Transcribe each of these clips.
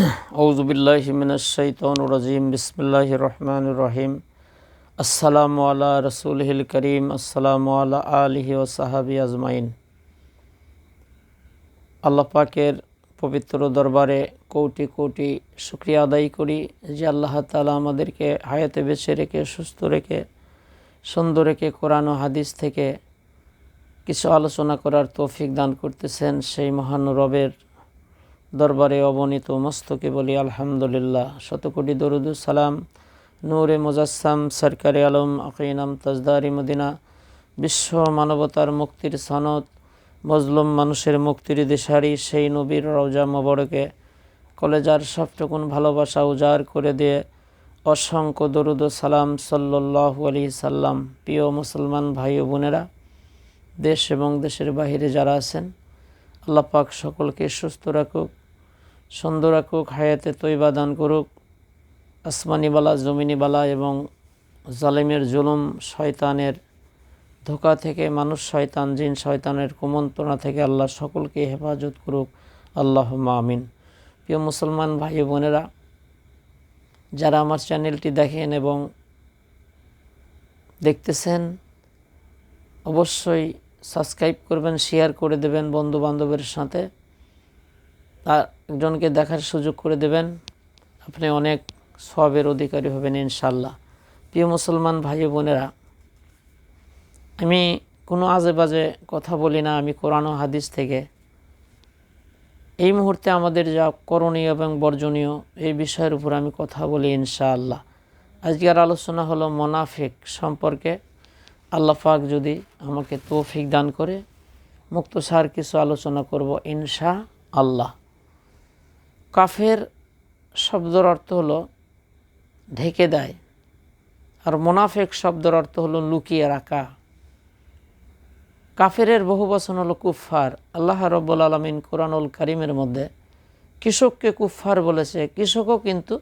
আউজুবিল্লাহিমিনাশাইতরাজিম বিসমিল্লাহ রহমান রহিম আসসালামু আলা রসুলহিল করিম আসসালামু আলা আলহি ও সাহাবি আজমাইন আল্লাহ পাকের পবিত্র দরবারে কোটি কোটি শুক্রিয়া আদায় করি যে আল্লাহ তালা আমাদেরকে হায়াতে বেছে রেখে, সুস্থ রেখে, সুন্দর রেখে কোরআন ও হাদিস থেকে কিছু আলোচনা করার তৌফিক দান করতেছেন সেই মহান রবের দরবারে অবনীত মস্তকে বলি, আলহামদুলিল্লাহ। শতকোটি দরুদ সালাম। নূরে মুজাসসাম, সরকারি আলম, আকিনাম, তাজদারি মদিনা। বিশ্ব মানবতার মুক্তির সনদ। মজলুম মানুষের মুক্তির দিশারি সেই নবীর রওজা মোবারকে। কলেজার সবটুকুন ভালোবাসা উজাড় করে দিয়ে অসংখ্য দরুদ সালাম সাল্লাহ আলি সাল্লাম। প্রিয় মুসলমান ভাই ও বোনেরা, দেশ এবং দেশের বাহিরে যারা আছেন আল্লাপাক সকলকে সুস্থ রাখুক। সুন্দর রাখুক হায়াতে তৈবা দান করুক। আসমানিবালা জমিনিবালা এবং জালেমের জুলুম শয়তানের ধোকা থেকে, মানুষ শয়তান, জিন শয়তানের কুমন্ত্রণা থেকে আল্লাহ সকলকে হেফাজত করুক। আল্লাহ আমিন। প্রিয় মুসলমান ভাই বোনেরা, যারা আমার চ্যানেলটি দেখেন এবং দেখতেছেন, অবশ্যই সাবস্ক্রাইব করবেন, শেয়ার করে দেবেন বন্ধু বান্ধবের সাথে। তার একজনকে দেখার সুযোগ করে দেবেন। আপনি অনেক সবের অধিকারী হবেন ইনশাল্লাহ প্রিয় মুসলমান ভাই বোনেরা, আমি কোনো আজে বাজে কথা বলি না, আমি কোরআন হাদিস থেকে। এই মুহূর্তে আমাদের যা করণীয় এবং বর্জনীয়, এই বিষয়ের উপর আমি কথা বলি ইনশাআল্লাহ। আজকের আলোচনা হলো মোনাফিক সম্পর্কে। আল্লাহ পাক যদি আমাকে তৌফিক দান করে, মুক্ত মুক্তসার কিছু আলোচনা করব ইনশা আল্লাহ কাফের শব্দর অর্থ হলো ঢেকে দেয় আর মোনাফেক শব্দের অর্থ হলো লুকিয়ে রাখা। কাফেরের বহু বচন হলো কুফফার। আল্লাহ রব্বুল আলমিন কোরআনুল কারিমের মধ্যে কৃষককে কুফফার বলেছে, কৃষকও কিন্তু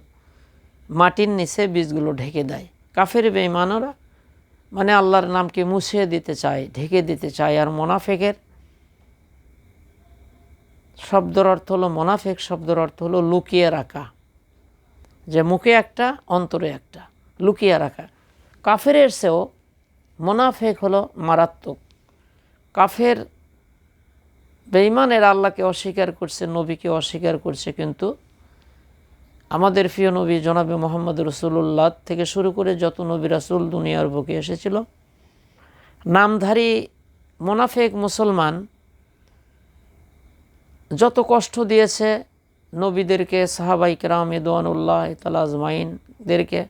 মাটির নিচে বীজগুলো ঢেকে দেয়। কাফের বেঈমানরা মানে আল্লাহর নামকে মুছিয়ে দিতে চায়, ঢেকে দিতে চায় আর মোনাফেকের শব্দর অর্থ হলো মোনাফেক, শব্দের অর্থ হলো লুকিয়ে রাখা। যে মুখে একটা, অন্তরে একটা, লুকিয়ে রাখা। কাফেরের চেয়েও মোনাফেক হলো মারাত্মক। কাফের বেইমানের আল্লাহকে অস্বীকার করছে, নবীকে অস্বীকার করছে, কিন্তু আমাদের প্রিয় নবী জনাবি মোহাম্মদ রসুল্লাহ থেকে শুরু করে যত নবী রাসুল দুনিয়ার বুকে এসেছিল, নামধারী মোনাফেক মুসলমান যত কষ্ট দিয়েছে নবীদেরকে, সাহাবাই কেরাম ইদওয়ানুল্লাহ তালাজমাইনদেরকে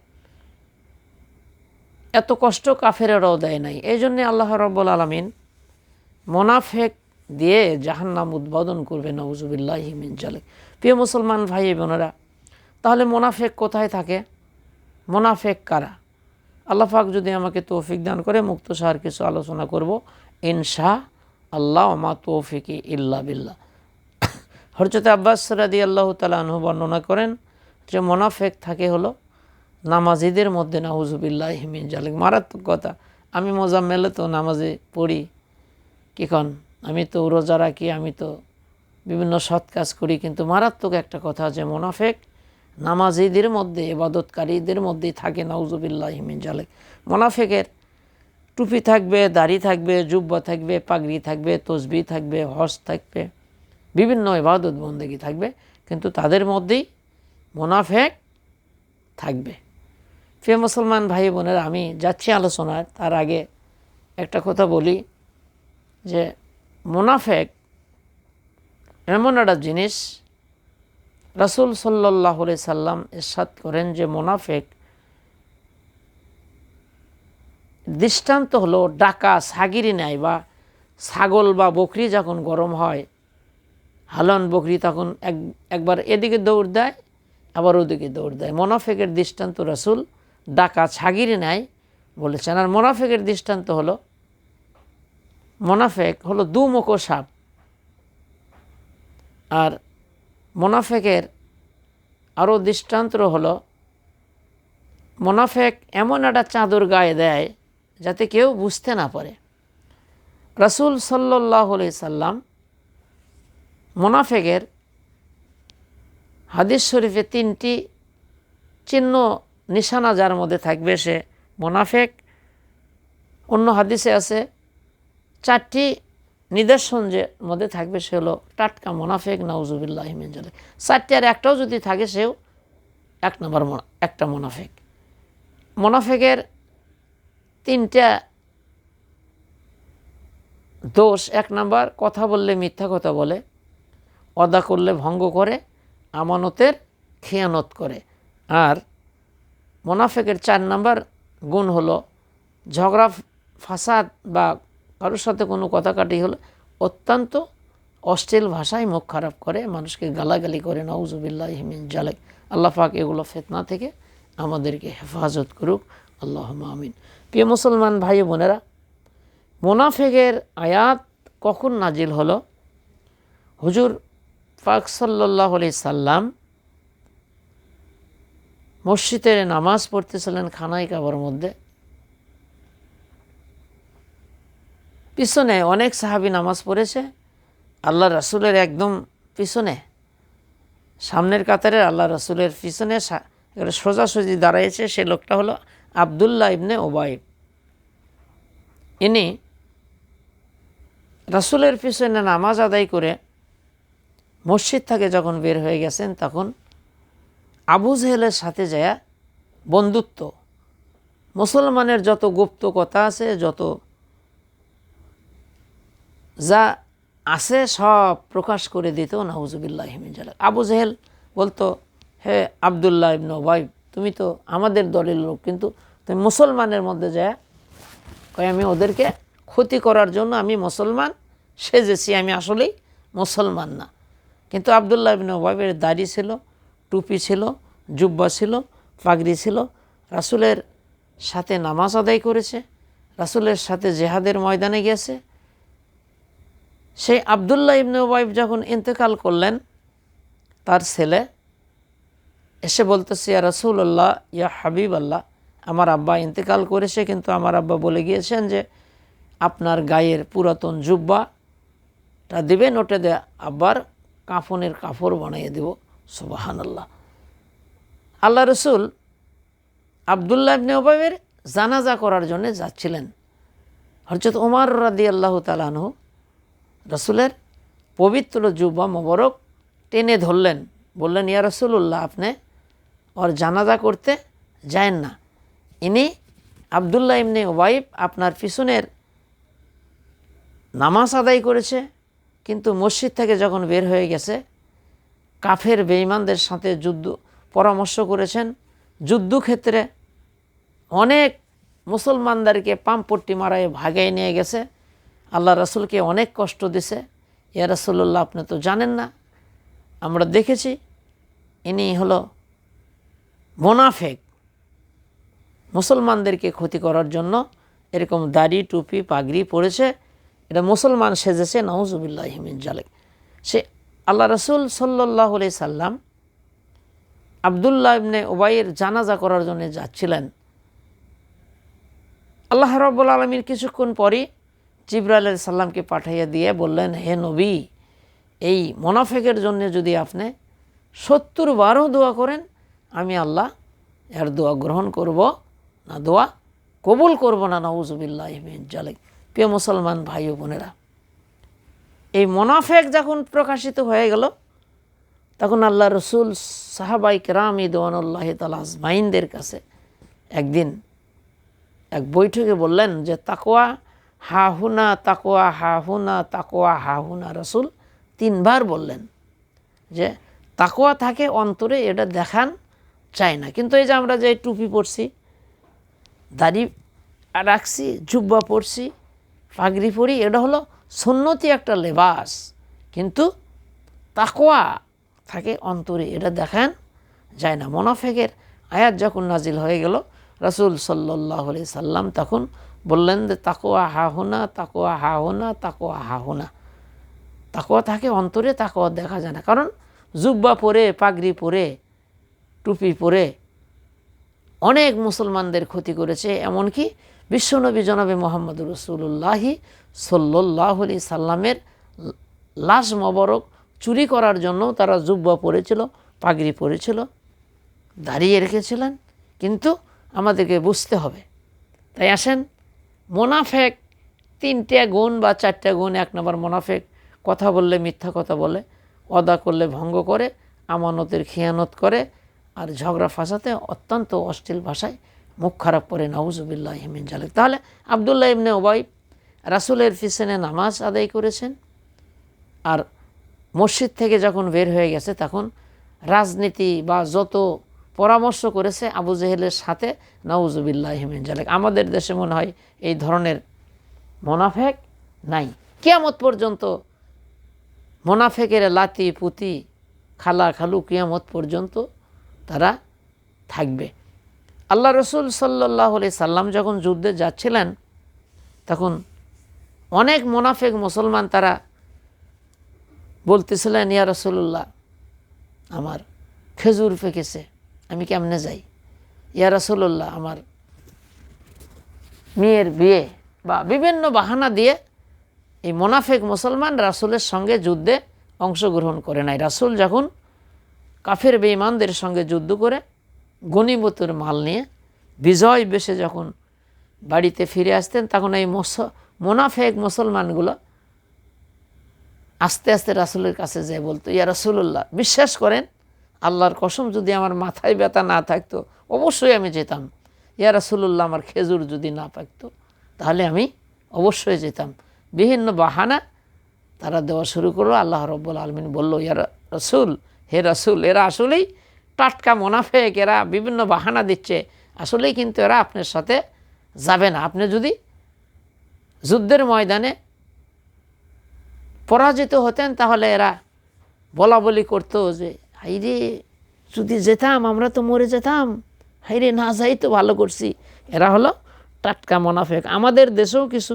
এত কষ্ট কাফেরেরাও দেয় নাই। এই জন্যে আল্লাহ রব্বুল আলমিন মোনাফেক দিয়ে জাহান্নাম উদ্বোধন করবে নবজুবিল্লাহ হিমিন জালে প্রিয় মুসলমান ভাই বোনেরা, তাহলে মোনাফেক কোথায় থাকে? মোনাফেক কারা? আল্লাহাক যদি আমাকে তৌফিক দান করে, মুক্ত সার কিছু আলোচনা করব, ইনশা আল্লাহ আমা তৌফিকি ইল্লা বিল্লাহ। হরজত আব্বাস রাদি আল্লাহ তালু বর্ণনা করেন, যে মোনাফেক থাকে হলো নামাজিদের মধ্যে নাহুজুবিল্লাহ হিমিন জালিক। মারাত্মক কথা। আমি মেলে তো নামাজে পড়ি কিখন আমি তো রোজা রাখি, আমি তো বিভিন্ন সৎ কাজ করি, কিন্তু মারাত্মক একটা কথা যে মোনাফেক নামাজিদের মধ্যে এবাদতকারীদের মধ্যেই থাকে, নাউজুবিল্লাহ হিমিন জালেক। মোনাফেকের টুপি থাকবে, দাড়ি থাকবে, জুব্বা থাকবে, পাগড়ি থাকবে, তসবি থাকবে হজ থাকবে। বিভিন্ন এবাদত বন্দেগি থাকবে, কিন্তু তাদের মধ্যেই মোনাফেক থাকবে। ফে মুসলমান ভাই বোনের, আমি যাচ্ছি আলোচনায়, তার আগে একটা কথা বলি যে মোনাফেক এমন একটা জিনিস, রাসুল সাল্লাহ সাল্লাম এরশাদ করেন যে মোনাফেক দৃষ্টান্ত হলো ডাকা, সাগিরি নেয় বা ছাগল বা বকরি যখন গরম হয় হালন বকরি তখন এক, একবার এদিকে দৌড় দেয়, আবার ওদিকে দৌড় দেয়। মোনাফেকের দৃষ্টান্ত রাসুল ডাকা ছাগিরি নেয় বলেছেন। আর মোনাফেকের দৃষ্টান্ত হলো, মোনাফেক হলো দুমুখো সাপ। আর মোনাফেকের আরও দৃষ্টান্ত হলো, মোনাফেক এমন একটা চাদর গায়ে দেয় যাতে কেউ বুঝতে না পারে। রাসুল সাল্লাহ সাল্লাম মোনাফেকের হাদিস শরীফে তিনটি চিহ্ন, নিশানা যার মধ্যে থাকবে সে মোনাফেক। অন্য হাদিসে আছে, চারটি নিদর্শন যে মধ্যে থাকবে সে হলো টাটকা মোনাফেক, নাউজুবিল্লাহ মিনজালে চারটি আর একটাও যদি থাকে সেও এক নম্বর একটা মোনাফেক। মোনাফেকের তিনটা দোষ, এক নাম্বার কথা বললে মিথ্যা কথা বলে অদা করলে ভঙ্গ করে, আমানতের খেয়ানত করে। আর মোনাফেকের চার নাম্বার গুণ হলো, ঝগড়া, ফাসাদ বা কারোর সাথে কোনো কথাকাটি হলে অত্যন্ত অশ্লীল ভাষায় মুখ খারাপ করে, মানুষকে গালাগালি করে নওজুবিল্লাহ হিমিন জালেক। আল্লাহ পাক এগুলো ফেতনা থেকে আমাদেরকে হেফাজত করুক। আল্লাহ আমিন। প্রিয় মুসলমান ভাই বোনেরা, মোনাফেকের আয়াত কখন নাজিল হলো? হুজুর পাক সাল্লাহ আলি সাল্লাম মসজিদে নামাজ পড়তেছিলেন খানাই কাবার মধ্যে। পিছনে অনেক সাহাবি নামাজ পড়েছে আল্লাহ রাসুলের একদম পিছনে। সামনের কাতারে আল্লাহ রাসুলের পিছনে সোজাসুজি দাঁড়াইছে সে লোকটা হলো আবদুল্লাহ ইবনে ওবাইব ইনি রাসুলের পিছনে নামাজ আদায় করে মসজিদ থেকে যখন বের হয়ে গেছেন, তখন আবু জেহেলের সাথে যায় বন্ধুত্ব। মুসলমানের যত গুপ্ত কথা আছে, যত যা আছে সব প্রকাশ করে দিত, নাউজুবিল্লাহ হিমিজাল আবু জেহেল বলতো, হে আবদুল্লাহ ইবন ওবাইব তুমি তো আমাদের দলের লোক, কিন্তু তুমি মুসলমানের মধ্যে যায় কয়, আমি ওদেরকে ক্ষতি করার জন্য আমি মুসলমান সেজেছি, আমি আসলেই মুসলমান না। কিন্তু আবদুল্লাহ ইবিন ওবাইবের দাড়ি ছিল, টুপি ছিল, জুব্বা ছিল, পাগড়ি ছিল। রাসুলের সাথে নামাজ আদায় করেছে, রাসুলের সাথে জেহাদের ময়দানে গেছে। সেই আবদুল্লাহ ইবনে ওবাইব যখন ইন্তেকাল করলেন, তার ছেলে এসে বলতেছে, ইয়া রসুল্লাহ ইয়া হাবিব আল্লাহ আমার আব্বা ইন্তেকাল করেছে, কিন্তু আমার আব্বা বলে গিয়েছেন যে, আপনার গায়ের পুরাতন জুব্বাটা দিবেন, ওটা দে আব্বার কাফনের কাপড় বানিয়ে দেব সুবাহান আল্লাহ আল্লাহ রসুল আবদুল্লাহ ইবনে জানাজা করার জন্য যাচ্ছিলেন। হরজত ওমর রাদি আল্লাহ তালানহ রসুলের পবিত্র জুব্বা মোবারক টেনে ধরলেন। বললেন, ইয়া রসুল্লাহ আপনি ওর জানাজা করতে যায় না। ইনি আবদুল্লাহ ইবনে ওয়াইব আপনার পিছনের নামাজ আদায় করেছে কিন্তু মসজিদ থেকে যখন বের হয়ে গেছে, কাফের বেঈমানদের সাথে যুদ্ধ, পরামর্শ করেছেন। যুদ্ধক্ষেত্রে অনেক মুসলমানদেরকে পাম্পট্টি মারায় ভাগায় নিয়ে গেছে। আল্লাহ রসুলকে অনেক কষ্ট দিছে। ইয়া রসুল্লাহ আপনি তো জানেন না। আমরা দেখেছি ইনি হলো মোনাফেক। মুসলমানদেরকে ক্ষতি করার জন্য এরকম দাড়ি, টুপি, পাগড়ি পরেছে। এটা মুসলমান সেজেছে নওজুবিল্লাহ হিমিন জালেক। সে আল্লাহ রসুল সাল্লাহ সাল্লাম আবদুল্লাহ ইবনে ওবাইয়ের জানাজা করার জন্য যাচ্ছিলেন। আল্লাহ রব্বুল আলমীর কিছুক্ষণ পরই আলাইহিস সাল্লামকে পাঠাইয়া দিয়ে বললেন, হে নবী, এই মোনাফেকের জন্য যদি আপনি সত্তর বারও দোয়া করেন, আমি আল্লাহ এর দোয়া গ্রহণ করব না, দোয়া কবুল করব না নওজুবিল্লাহ জালেক। প্রিয় মুসলমান ভাই ও বোনেরা, এই মোনাফেক যখন প্রকাশিত হয়ে গেল, তখন আল্লাহ রসুল সাহাবাই কেরাম ইদওয়ানুল্লাহ তালা আজমাইনদের কাছে একদিন এক বৈঠকে বললেন যে তাকোয়া হা হুনা তাকোয়া হা হুনা তাকোয়া হা হুনা রসুল তিনবার বললেন যে তাকোয়া থাকে অন্তরে, এটা দেখান চায় না। কিন্তু এই যে আমরা যে টুপি পরছি, দাড়ি রাখছি, জুব্বা পরছি পাগড়ি পরি, এটা হলো সুন্নতি একটা লেবাস। কিন্তু তাকোয়া থাকে অন্তরে, এটা দেখান যায় না। মোনাফেকের আয়াত যখন নাজিল হয়ে গেল, রাসুল সাল্লাহ সাল্লাম তখন বললেন যে তাকোয়া হা হোনা তাকোয়া হা হোনা তাকোয়া হা হোনা। তাকোয়া থাকে অন্তরে তাকোয়া দেখা যায় না। কারণ জুব্বা পরে, পাগড়ি পরে, টুপি পরে অনেক মুসলমানদের ক্ষতি করেছে। এমনকি বিশ্বনবী জনাবে মোহাম্মদ রসুল্লাহি সাল্লাহ আলি সাল্লামের লাশ মবরক চুরি করার জন্য তারা জুব্বা পরেছিল, পাগড়ি পরেছিল, দাঁড়িয়ে রেখেছিলেন। কিন্তু আমাদেরকে বুঝতে হবে। তাই আসেন, মোনাফেক তিনটে গুণ বা চারটে গুণ, এক নম্বর মোনাফেক কথা বললে মিথ্যা কথা বলে অদা করলে ভঙ্গ করে, আমানতের খিয়ানত করে, আর ঝগড়া ফাঁসাতে অত্যন্ত অশ্লীল ভাষায় মুখ খারাপ করে নাউজুবিল্লাহ হিমিন জালেক। তাহলে আবদুল্লাহ ইবনে ওবাই রাসুলের পিছনে নামাজ আদায় করেছেন। আর মসজিদ থেকে যখন বের হয়ে গেছে, তখন রাজনীতি বা যত পরামর্শ করেছে আবু জেহেলের সাথে নাউজুবিল্লাহ হিমিন জালেক। আমাদের দেশে মনে হয় এই ধরনের মোনাফেক নাই। কেয়ামত পর্যন্ত মোনাফেকের লাতি পুতি, খালা খালু কিয়ামত পর্যন্ত তারা থাকবে। আল্লাহ রসুল সাল্লাহ সাল্লাম যখন যুদ্ধে যাচ্ছিলেন, তখন অনেক মোনাফেক মুসলমান তারা বলতেছিলেন, ইয়া রসুল্লাহ আমার খেজুর ফেঁকেছে, আমি কেমনে যাই? ইয়া রসুল্লাহ আমার মেয়ের বিয়ে বা বিভিন্ন বাহানা দিয়ে এই মোনাফেক মুসলমান রাসুলের সঙ্গে যুদ্ধে অংশগ্রহণ করে নাই। রাসুল যখন কাফের বেঈমানদের সঙ্গে যুদ্ধ করে গণিমতুর মাল নিয়ে বিজয় বেশে যখন বাড়িতে ফিরে আসতেন, তখন এই মোনাফেক মুসলমানগুলো আস্তে আস্তে রাসুলের কাছে যেয়ে বলতো, ইয়া রাসুল্লাহ বিশ্বাস করেন, আল্লাহর কসম যদি আমার মাথায় ব্যথা না থাকতো, অবশ্যই আমি যেতাম। ইয়া রাসুল্লাহ আমার খেজুর যদি না পাকতো, তাহলে আমি অবশ্যই যেতাম। বিভিন্ন বাহানা তারা দেওয়া শুরু করল। আল্লাহ রব্বুল আলমিন বলল, ইয়া রসুল, হে রসুল, এরা আসলেই টাটকা মোনাফেক এরা বিভিন্ন বাহানা দিচ্ছে, আসলেই কিন্তু এরা আপনার সাথে যাবে না। আপনি যদি যুদ্ধের ময়দানে পরাজিত হতেন, তাহলে এরা বলা বলি করতো যে, হাইরে, যদি যেতাম, আমরা তো মরে যেতাম। হাইরে, না যাই তো ভালো করছি। এরা হলো টাটকা মোনাফেক। আমাদের দেশেও কিছু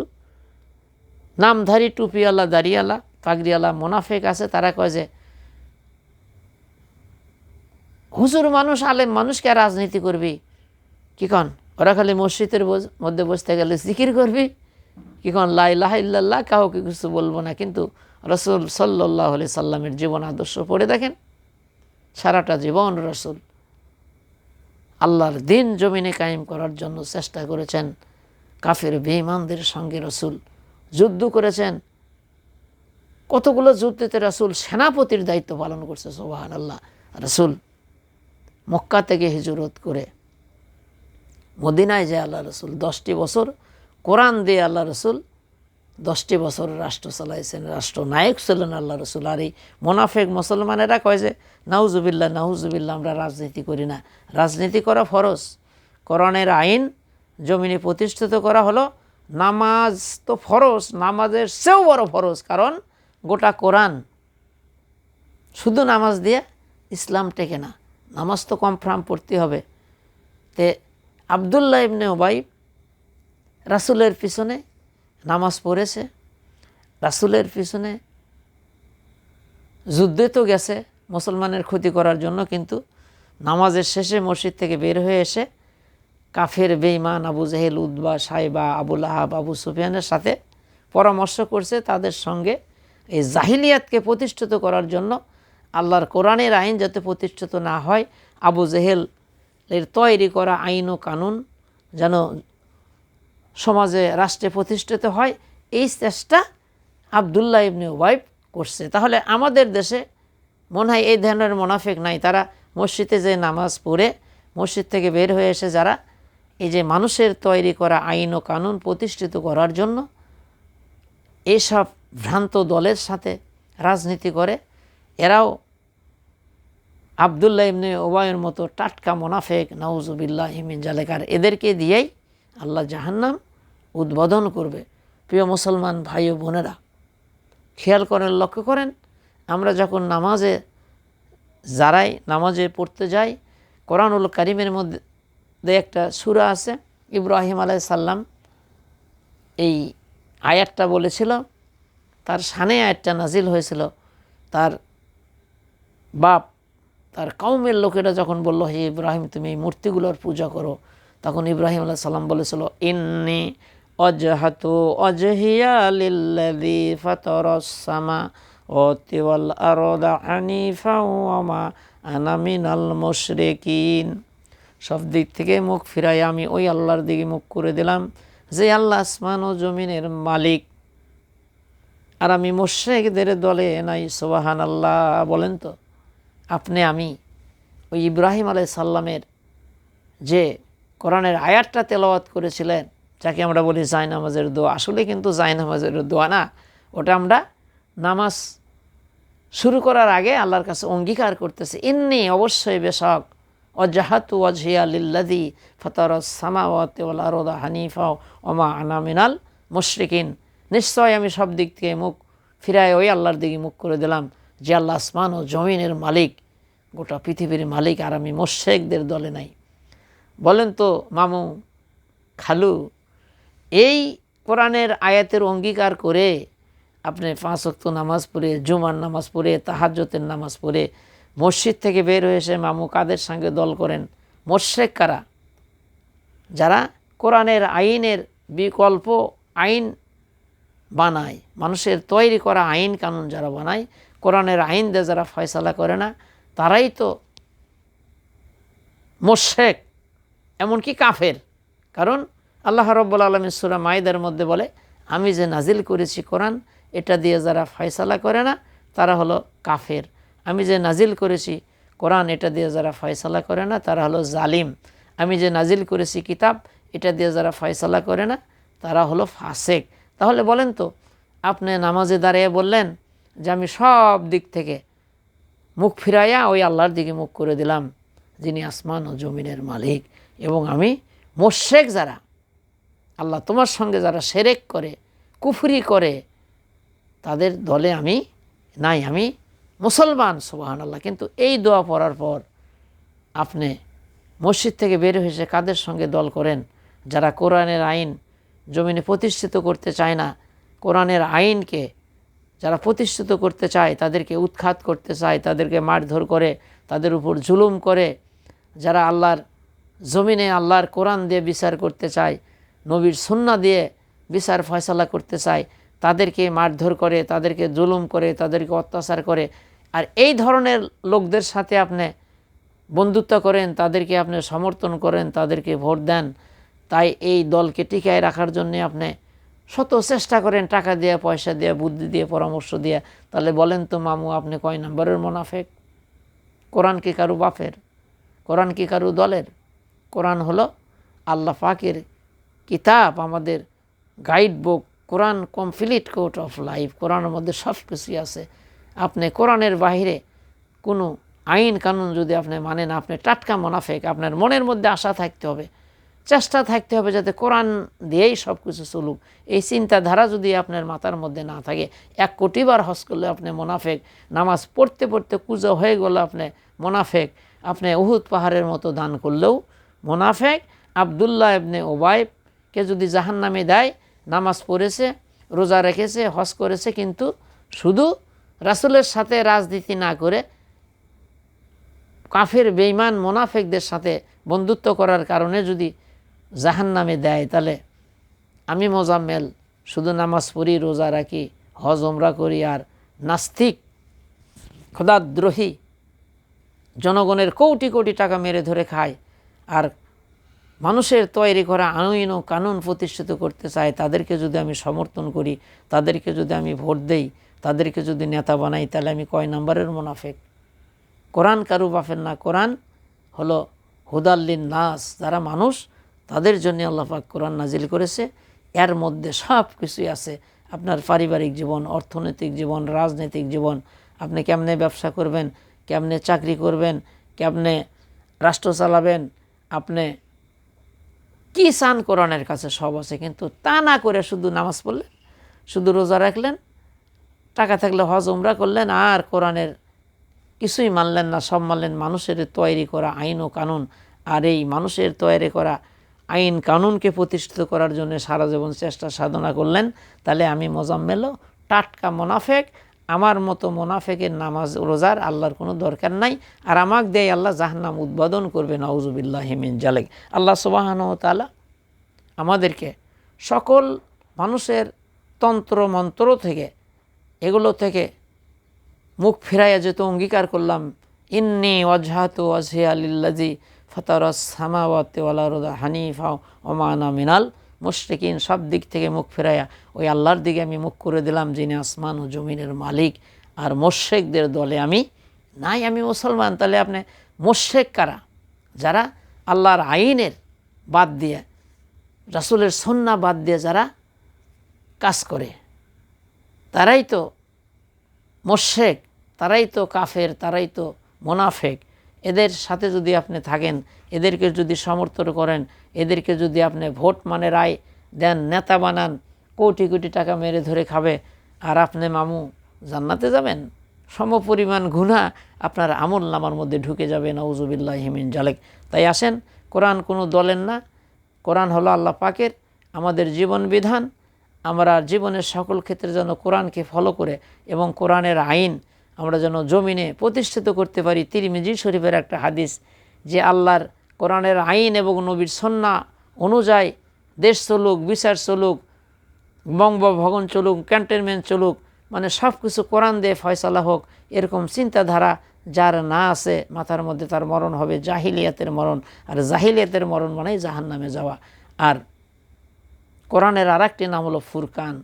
নামধারী টুপিওয়ালা, দাড়িওয়ালা, পাগড়িওয়ালা মোনাফেক আছে। তারা কয় যে হুজুর মানুষ, আলেম মানুষকে রাজনীতি করবি? কি কন? ওরা খালি মসজিদের মধ্যে বসতে গেলে জিকির করবি? কি কন? লাইলাহ ইল্লাল্লাহ, কাউকে কিছু বলব না। কিন্তু রসুল সাল্লাহ আলি সাল্লামের জীবন আদর্শ পড়ে দেখেন। সারাটা জীবন রসুল আল্লাহর দিন জমিনে কায়েম করার জন্য চেষ্টা করেছেন। কাফের বেঈমানদের সঙ্গে রসুল যুদ্ধ করেছেন। কতগুলো যুদ্ধেতে রসুল সেনাপতির দায়িত্ব পালন করছে সোবাহান আল্লাহ রসুল মক্কা থেকে হিজরত করে মদিনায় যায় আল্লাহ রসুল। দশটি বছর কোরআন দিয়ে আল্লাহ রসুল দশটি বছর রাষ্ট্র চালাইছেন। রাষ্ট্র নায়ক ছিলেন আল্লাহ রসুল। আর এই মোনাফেক মুসলমানেরা কয় যে নাউজুবিল্লা নাউজুবিল্লা আমরা রাজনীতি করি না। রাজনীতি করা ফরজ। কোরআনের আইন জমিনে প্রতিষ্ঠিত করা হলো। নামাজ তো ফরজ, নামাজের চেয়েও বড় ফরজ, কারণ গোটা কোরআন শুধু নামাজ দিয়ে ইসলাম টেকে না। নামাজ তো কনফার্ম পড়তে হবে। তে আবদুল্লাহ ইবনে ওবাই রাসুলের পিছনে নামাজ পড়েছে। রাসুলের পিছনে যুদ্ধে তো গেছে মুসলমানের ক্ষতি করার জন্য, কিন্তু নামাজের শেষে মসজিদ থেকে বের হয়ে এসে কাফের বেইমান আবু জাহেল উদ্বা সাইবা আবুল আহাব আবু সুফিয়ানের সাথে পরামর্শ করছে তাদের সঙ্গে এই জাহিলিয়াতকে প্রতিষ্ঠিত করার জন্য আল্লাহর কোরআনের আইন যাতে প্রতিষ্ঠিত না হয়, আবু জেহেল এর তৈরি করা আইন ও কানুন যেন সমাজে রাষ্ট্রে প্রতিষ্ঠিত হয়, এই চেষ্টা আবদুল্লাহ ইবনে ওয়াইফ করছে। তাহলে আমাদের দেশে মনে হয় এই ধরনের মোনাফেক নাই। তারা মসজিদে যে নামাজ পড়ে, মসজিদ থেকে বের হয়ে এসে যারা এই যে মানুষের তৈরি করা আইন ও কানুন প্রতিষ্ঠিত করার জন্য এসব ভ্রান্ত দলের সাথে রাজনীতি করে, এরাও আবদুল্লাহ ইবনে ওবায়ের মতো টাটকা মোনাফেক নওজুবিল্লাহ হিমিন জালেকার এদেরকে দিয়েই আল্লাহ জাহান্নাম উদ্বোধন করবে। প্রিয় মুসলমান ভাই ও বোনেরা, খেয়াল করেন, লক্ষ্য করেন, আমরা যখন নামাজে যারাই নামাজে পড়তে যাই, কোরআনুল কারিমের মধ্যে একটা সুরা আছে, ইব্রাহিম আলাই সাল্লাম এই আয়াতটা বলেছিল, তার সানে আয়াতটা নাজিল হয়েছিল, তার বাপ তার কৌমের লোকেরা যখন বলল, হে ইব্রাহিম, তুমি এই মূর্তিগুলোর পূজা করো। তখন ইব্রাহিম আল্লাহ সাল্লাম বলেছিল, ইন্নি অজহাতু অজহিয়া লিল্লাযী ফাতারাস সামা ওয়াল আরদা হানিফা ওয়া মা আনামিন আল মুশরিকিন। সব দিক থেকে মুখ ফিরাই আমি ওই আল্লাহর দিকে মুখ করে দিলাম, যে আল্লাহ আসমান ও জমিনের মালিক। আর আমি মোশেকদের দলে নাই সোবাহান আল্লাহ বলেন তো। আপনি, আমি, ওই ইব্রাহিম আলাই সাল্লামের যে কোরআনের আয়াতটা তেলাওয়াত করেছিলেন, যাকে আমরা বলি জায় নামাজের দোয়া, আসলে কিন্তু জায় নামাজের দোয়া না। ওটা আমরা নামাজ শুরু করার আগে আল্লাহর কাছে অঙ্গীকার করতেছে। এমনি অবশ্যই বেশক, অজাহাতু অজহিয়া লিল্লাদি ফতর সামাওয়াত হানিফা ওমা আনা মিনাল মুশরিকিন। নিশ্চয় আমি সব দিক থেকে মুখ ফিরায় ওই আল্লাহর দিকে মুখ করে দিলাম। যে আল্লাহ আসমান ও জমিনের মালিক, গোটা পৃথিবীর মালিক আর আমি মোশেকদের দলে নাই। বলেন তো, মামু, খালু, এই কোরআনের আয়াতের অঙ্গীকার করে আপনি পাঁচ ওয়াক্ত নামাজ পড়ে, জুমার নামাজ পড়ে তাহাজ্যতের নামাজ পড়ে, মসজিদ থেকে বের হয়ে এসে মামু কাদের সঙ্গে দল করেন? মোশেক কারা? যারা কোরআনের আইনের বিকল্প আইন বানায়, মানুষের তৈরি করা আইন কানুন যারা বানায় কোরআনের আইন দিয়ে যারা ফয়সালা করে না, তারাই তো মোশেক, এমনকি কাফের। কারণ আল্লাহ রব্বুল আলমী সুরা মাইদের মধ্যে বলে, আমি যে নাজিল করেছি কোরআন, এটা দিয়ে যারা ফয়সালা করে না, তারা হলো কাফের। আমি যে নাজিল করেছি কোরআন, এটা দিয়ে যারা ফয়সালা করে না, তারা হলো জালিম। আমি যে নাজিল করেছি কিতাব, এটা দিয়ে যারা ফয়সালা করে না, তারা হলো ফাসেক। তাহলে বলেন তো, আপনি নামাজে দাঁড়িয়ে বললেন যে আমি সব দিক থেকে মুখ ফিরাইয়া ওই আল্লাহর দিকে মুখ করে দিলাম, যিনি আসমান ও জমিনের মালিক। এবং আমি মোশেক যারা, আল্লাহ তোমার সঙ্গে যারা সেরেক করে, কুফরি করে, তাদের দলে আমি নাই, আমি মুসলমান সুবাহান আল্লাহ কিন্তু এই দোয়া পড়ার পর আপনি মসজিদ থেকে বের হয়েছে কাদের সঙ্গে দল করেন? যারা কোরআনের আইন জমিনে প্রতিষ্ঠিত করতে চায় না, কোরআনের আইনকে যারা প্রতিষ্ঠিত করতে চায়, তাদেরকে উৎখাত করতে চায়, তাদেরকে মারধর করে, তাদের উপর জুলুম করে, যারা আল্লাহর জমিনে আল্লাহর কোরআন দিয়ে বিচার করতে চায়, নবীর সুন্না দিয়ে বিচার ফয়সলা করতে চায়, তাদেরকে মারধর করে, তাদেরকে জুলুম করে, তাদেরকে অত্যাচার করে। আর এই ধরনের লোকদের সাথে আপনি বন্ধুত্ব করেন, তাদেরকে আপনি সমর্থন করেন, তাদেরকে ভোট দেন, তাই এই দলকে টিকায় রাখার জন্যে আপনি শত চেষ্টা করেন টাকা দিয়ে, পয়সা দিয়ে, বুদ্ধি দিয়ে, পরামর্শ দিয়ে। তাহলে বলেন তো, মামু, আপনি কয় নম্বরের মোনাফেক? কোরআন কি কারু বাফের কোরআন কি কারু দলের? কোরআন হলো আল্লাহ পাকের কিতাব, আমাদের guide book Quran complete code of life কোরআনের মধ্যে সব কিছুই আছে। আপনি কোরআনের বাহিরে কোনো আইন কানুন যদি আপনি মানেন, আপনি টাটকা মোনাফেক, আপনার মনের মধ্যে আশা থাকতে হবে। চেষ্টা থাকতে হবে যাতে কোরআন দিয়েই সব কিছু চলুক। এই চিন্তাধারা যদি আপনার মাথার মধ্যে না থাকে, এক কোটিবার হস করলে আপনি মোনাফেক, নামাজ পড়তে পড়তে কুজো হয়ে গেলে আপনি মোনাফেক, আপনি উহুদ পাহাড়ের মতো দান করলেও মোনাফেক। আবদুল্লাহ এবনে ওবায়বকে যদি জাহান নামে দেয়, নামাজ পড়েছে, রোজা রেখেছে, হজ করেছে, কিন্তু শুধু রাসুলের সাথে রাজনীতি না করে কাফের বেইমান মোনাফেকদের সাথে বন্ধুত্ব করার কারণে যদি জাহান নামে দেয়, তাহলে আমি মোজাম্মেল, শুধু নামাজ পড়ি, রোজা রাখি, হজ ওমরা করি আর নাস্তিক, খোদাদ্রোহী, জনগণের কোটি কোটি টাকা মেরে ধরে খায় আর মানুষের তৈরি করা আইন ও কানুন প্রতিষ্ঠিত করতে চায়, তাদেরকে যদি আমি সমর্থন করি, তাদেরকে যদি আমি ভোট দেই, তাদেরকে যদি নেতা বানাই, তাহলে আমি কয় নম্বরের মুনাফেক? কোরআন কারু বাফের না, কোরআন হলো হুদাল্লিন নাস যারা মানুষ তাদের জন্য আল্লাপাক কোরআন নাজিল করেছে। এর মধ্যে সব কিছুই আছে। আপনার পারিবারিক জীবন, অর্থনৈতিক জীবন, রাজনৈতিক জীবন, আপনি কেমনে ব্যবসা করবেন, কেমনে চাকরি করবেন, কেমনে রাষ্ট্র চালাবেন, আপনি কী চান কোরআনের কাছে সব আছে। কিন্তু তা না করে শুধু নামাজ পড়লেন, শুধু রোজা রাখলেন, টাকা থাকলে হজ, উমরা করলেন, আর কোরআনের কিছুই মানলেন না। সব মানলেন মানুষের তৈরি করা আইন ও কানুন। আর এই মানুষের তৈরি করা আইন কানুনকে প্রতিষ্ঠিত করার জন্য সারা জীবন চেষ্টা সাধনা করলেন, তাহলে আমি মোজাম্মেলও। টাটকা মোনাফেক, আমার মতো মোনাফেকের নামাজ রোজার আল্লাহর কোনো দরকার নাই। আর আমাক দেয় আল্লাহ জাহান্নাম উদ্বোধন করবে নওজুবিল্লাহ হিমিন জালেক। আল্লাহ সুবাহান তালা আমাদেরকে সকল মানুষের তন্ত্র মন্ত্র থেকে, এগুলো থেকে মুখ ফিরাইয়া যেহেতু অঙ্গীকার করলাম, ইন্নি ওয়াজহাতু ওয়াজহিয়া লিল্লাজি ফাতারাস সামাওয়াতি ওয়াল আরদা হানিফা ওমানা মিনাল মুশরিকিন, সব দিক থেকে মুখ ফেরাইয়া ওই আল্লাহর দিকে আমি মুখ করে দিলাম, যিনি আসমান ও জমিনের মালিক। আর মোশেকদের দলে আমি নাই, আমি মুসলমান। তাহলে আপনি মোশেক কারা? যারা আল্লাহর আইনের বাদ দিয়ে, রাসূলের সন্না বাদ দিয়ে যারা কাজ করে, তারাই তো মোশেক তারাই তো কাফের, তারাই তো মোনাফেক। এদের সাথে যদি আপনি থাকেন, এদেরকে যদি সমর্থন করেন, এদেরকে যদি আপনি ভোট মানে রায় দেন, নেতা বানান, কোটি কোটি টাকা মেরে ধরে খাবে, আর আপনি মামু জান্নাতে যাবেন? সমপরিমাণ গুণা আপনার আমল নামার মধ্যে ঢুকে যাবে নওজুবিল্লাহ হিমিন জালেক। তাই আসেন, কোরআন কোনো দলের না। কোরআন হলো আল্লাহ পাকের আমাদের জীবন বিধান। আমরা জীবনের সকল ক্ষেত্রে যেন কোরআনকে ফলো করে এবং কোরআনের আইন আমরা যেন জমিনে প্রতিষ্ঠিত করতে পারি। তিরমিজি শরীফের একটা হাদিস যে আল্লাহর কোরআনের আইন এবং নবীর সন্না অনুযায়ী দেশ চলুক, বিচার চলুক, বঙ্গভবন চলুক, ক্যান্টনমেন্ট চলুক মানে সব কিছু কোরআন দিয়ে ফয়সালা হোক, এরকম চিন্তাধারা যার না আছে, মাথার মধ্যে তার মরণ হবে, জাহিলিয়াতের মরণ। আর জাহিলিয়াতের মরণ মানেই জাহান নামে যাওয়া। আর কোরআনের আর নাম হলো ফুরকান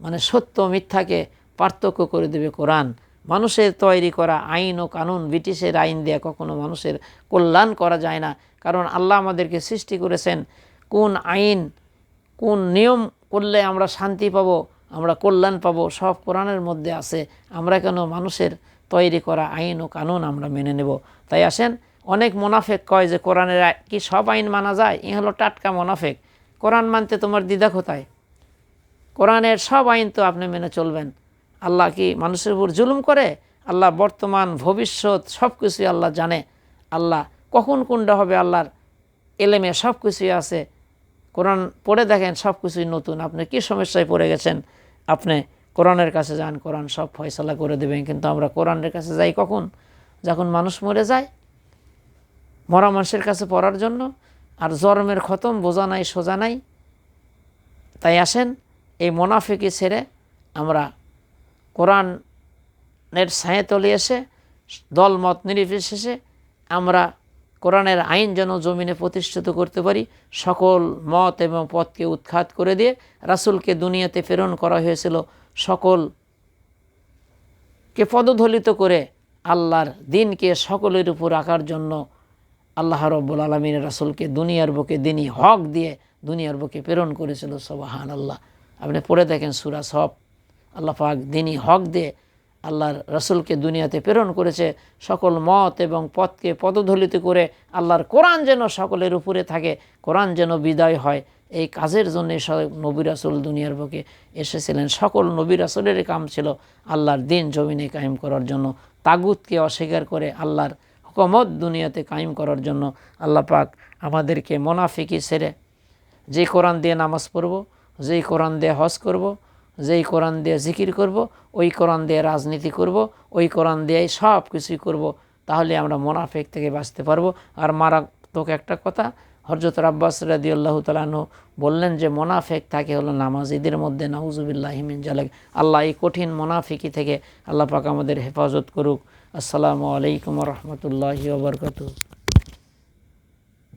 মানে সত্য মিথ্যাকে পার্থক্য করে দেবে কোরআন। মানুষের তৈরি করা আইন ও কানুন ব্রিটিশের আইন দিয়ে কখনো মানুষের কল্যাণ করা যায় না। কারণ আল্লাহ আমাদেরকে সৃষ্টি করেছেন। কোন আইন, কোন নিয়ম করলে আমরা শান্তি পাব, আমরা কল্যাণ পাব, সব কোরআনের মধ্যে আছে। আমরা কেন মানুষের তৈরি করা আইন ও কানুন আমরা মেনে নেব? তাই আসেন, অনেক মোনাফেক কয় যে কোরআনের কি সব আইন মানা যায়? এ হলো টাটকা মোনাফেক। কোরআন মানতে তোমার দ্বিধা কোথায়? কোরআনের সব আইন তো আপনি মেনে চলবেন। আল্লাহ কি মানুষের উপর জুলুম করে? আল্লাহ বর্তমান, ভবিষ্যৎ সব কিছুই আল্লাহ জানে। আল্লাহ কখন কোনটা হবে আল্লাহর এলেমে সব কিছুই আছে। কোরআন পড়ে দেখেন সব কিছুই নতুন। আপনি কি সমস্যায় পড়ে গেছেন? আপনি কোরআনের কাছে যান, কোরআন সব ফয়সলা করে দেবেন। কিন্তু আমরা কোরআনের কাছে যাই কখন? যখন মানুষ মরে যায়, মরা মানুষের কাছে পড়ার জন্য। আর জন্মের খতম, বোঝা নাই, সোজা নাই। তাই আসেন, এই মোনাফিকি ছেড়ে আমরা কোরআনের ছায়ে তলে এসে, দলমত নির্বিশেষে আমরা কোরআনের আইন যেন জমিনে প্রতিষ্ঠিত করতে পারি, সকল মত এবং পথকে উৎখাত করে দিয়ে রাসূলকে দুনিয়াতে প্রেরণ করা হয়েছিল। সকল কে পদধলিত করে আল্লাহর দিনকে সকলের উপর রাখার জন্য আল্লাহ রব্বুল আলমিন রাসুলকে দুনিয়ার বুকে দিনই হক দিয়ে দুনিয়ার বুকে প্রেরণ করেছিল। সবাহান আল্লাহ আপনি পড়ে দেখেন সুরা সব আল্লাহ পাক দিনই হক দিয়ে আল্লাহর রসুলকে দুনিয়াতে প্রেরণ করেছে। সকল মত এবং পথকে পদধলিত করে আল্লাহর কোরআন যেন সকলের উপরে থাকে, কোরআন যেন বিদায় হয়। এই কাজের জন্য নবী রাসুল দুনিয়ার বুকে এসেছিলেন। সকল নবী রাসুলের কাম ছিল আল্লাহর দিন জমিনে কায়েম করার জন্য। তাগুতকে অস্বীকার করে আল্লাহর হুকমত দুনিয়াতে কায়েম করার জন্য আল্লাহ পাক আমাদেরকে মোনাফিকি ছেড়ে যে কোরআন দিয়ে নামাজ পড়ব, যেই কোরআন দিয়ে হজ করব যেই কোরআন দিয়ে জিকির করব, ওই কোরআন দিয়ে রাজনীতি করব, ওই কোরআন দিয়েই সব কিছুই করব, তাহলে আমরা মোনাফেক থেকে বাঁচতে পারব। আর মারাত্মক একটা কথা হরজত আব্বাস রাদি আল্লাহ তালাহু বললেন যে, মোনাফেক থাকে হলো নামাজ নামাজিদের মধ্যে, নাউজুবিল্লাহ হিমিন জালেক। আল্লাহ এই কঠিন মোনাফিকি থেকে আল্লাহ পাক আমাদের হেফাজত করুক। আসসালামু আলাইকুম রহমতুল্লাহি ওবরকাতু